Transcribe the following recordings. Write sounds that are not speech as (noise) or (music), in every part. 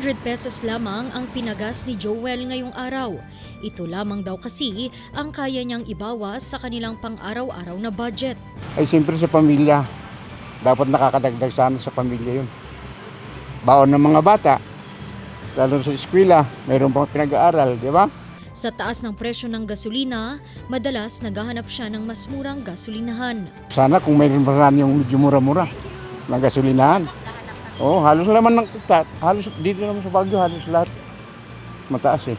pesos lamang ang pinagas ni Joel ngayong araw. Ito lamang daw kasi ang kaya niyang ibawas sa kanilang pang-araw-araw na budget. ay siyempre sa pamilya. Dapat nakakadagdag sana sa pamilya yun. Baon ng mga bata, lalo sa eskwela, mayroon pang pinag-aaral, di ba? Sa taas ng presyo ng gasolina, madalas naghahanap siya ng mas murang gasolinahan. Sana kung mayroon pa yung medyo mura-mura na gasolinahan. Oo, halos naman ng halos dito naman sa Baguio, halos lahat mataas eh.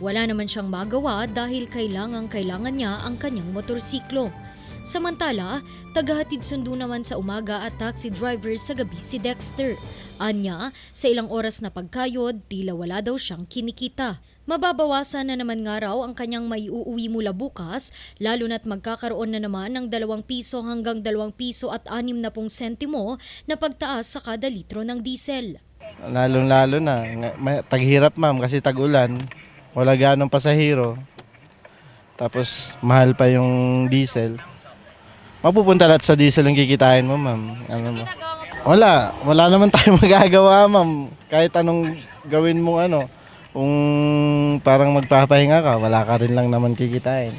Wala naman siyang magawa dahil kailangang kailangan niya ang kanyang motorsiklo. Samantala, tagahatid sundo naman sa umaga at taxi driver sa gabi si Dexter. Anya, sa ilang oras na pagkayod, tila wala daw siyang kinikita. Mababawasan na naman nga raw ang kanyang maiuuwi mula bukas, lalo na't magkakaroon na naman ng 2 piso hanggang 2 piso at 60 sentimo na pagtaas sa kada litro ng diesel. Lalong-lalo na. Taghirap ma'am kasi tag-ulan. Wala ganong pasahero. Tapos mahal pa yung diesel. Mapupunta lahat sa diesel ang kikitain mo ma'am. Ano mo? Wala. Wala naman (laughs) tayo magagawa ma'am. Kahit anong gawin mo ano. Kung parang magpapahinga ka, wala ka rin lang naman kikitain.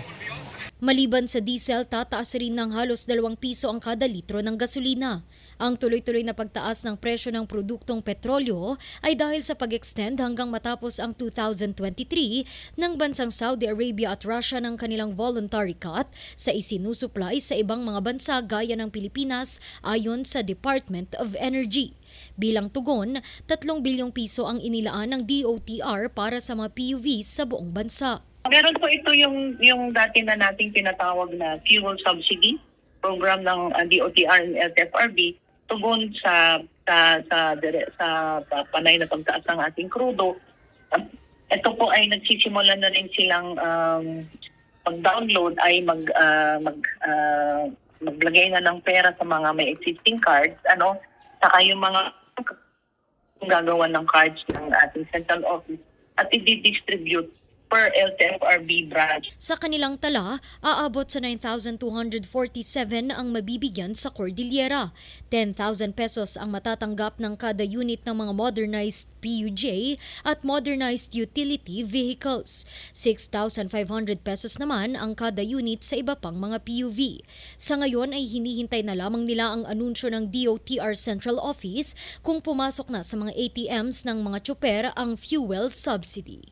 Maliban sa diesel, tataas rin ng halos 2 piso ang kada litro ng gasolina. Ang tuloy-tuloy na pagtaas ng presyo ng produktong petrolyo ay dahil sa pag-extend hanggang matapos ang 2023 ng bansang Saudi Arabia at Russia ng kanilang voluntary cut sa isinusupply sa ibang mga bansa gaya ng Pilipinas ayon sa Department of Energy. Bilang tugon, 3 bilyong piso ang inilaan ng DOTR para sa mga PUVs sa buong bansa. Meron po ito yung yung dati na nating tinatawag na fuel subsidy program ng uh, DOTR and LTFRB tugon sa sa sa, dire- sa, sa panay na pagtaas ng ating krudo. Ito po ay nagsisimula na rin silang um, pag-download ay mag ah, mag ah, maglagay na ng pera sa mga may existing cards ano saka yung mga gagawa ng cards ng ating central office at i-distribute per LTFRB branch. Sa kanilang tala, aabot sa 9,247 ang mabibigyan sa Cordillera. 10,000 pesos ang matatanggap ng kada unit ng mga modernized PUJ at modernized utility vehicles. 6,500 pesos naman ang kada unit sa iba pang mga PUV. Sa ngayon ay hinihintay na lamang nila ang anunsyo ng DOTR Central Office kung pumasok na sa mga ATMs ng mga tsoper ang fuel subsidy.